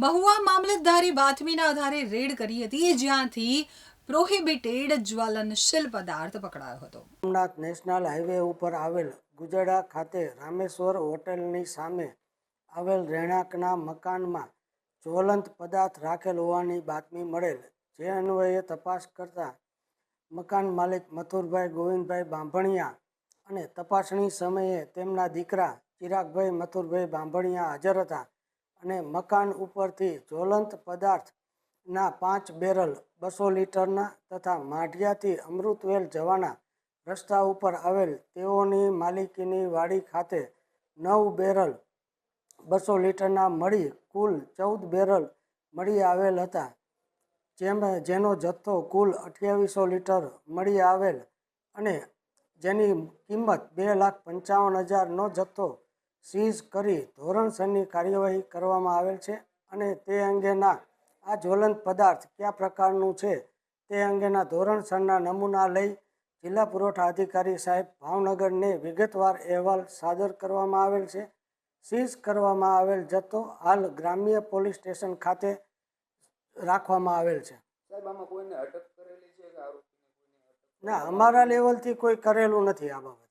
મહુવા મામલતદારી બાતમીના આધારે રેડ કરી હતી, જ્યાંથી પ્રોહિબિટેડ જ્વલનશીલ પદાર્થ પકડાયો હતો. સોમનાથ નેશનલ હાઈવે ઉપર આવેલ ગુજડા ખાતે રામેશ્વર હોટેલની સામે આવેલ રહેણાંકના મકાનમાં જ્વલંત પદાર્થ રાખેલ હોવાની બાતમી મળેલ. જે અન્વયે તપાસ કરતા મકાન માલિક મથુરભાઈ ગોવિંદભાઈ બાંભણિયા અને તપાસણી સમયે તેમના દીકરા ચિરાગભાઈ મથુરભાઈ બાંભણિયા હાજર હતા. અને મકાન ઉપરથી જ્વલંત પદાર્થના પાંચ બેરલ બસો લીટરના તથા માઢિયાથી અમૃતવેલ જવાના રસ્તા ઉપર આવેલ તેઓની માલિકીની વાડી ખાતે નવ બેરલ બસો લીટરના મળી કુલ ચૌદ બેરલ મળી આવેલ હતા. જેમ જેનો જથ્થો કુલ અઠ્યાવીસો લીટર મળી આવેલ અને જેની કિંમત બે લાખ પંચાવન હજારનો જથ્થો સીઝ કરી ધોરણસરની કાર્યવાહી કરવામાં આવેલ છે અને તે અંગેના આ જ્વલંત પદાર્થ કયા પ્રકારનું છે તે અંગેના ધોરણસરના નમૂના લઈ જિલ્લા પુરવઠા અધિકારી સાહેબ ભાવનગરને વિગતવાર અહેવાલ સાદર કરવામાં આવેલ છે. સીઝ કરવામાં આવેલ જથ્થો હાલ ગ્રામ્ય પોલીસ સ્ટેશન ખાતે રાખવામાં આવેલ છે. ના અમારા લેવલથી કોઈ કરેલું નથી આ બાબતે.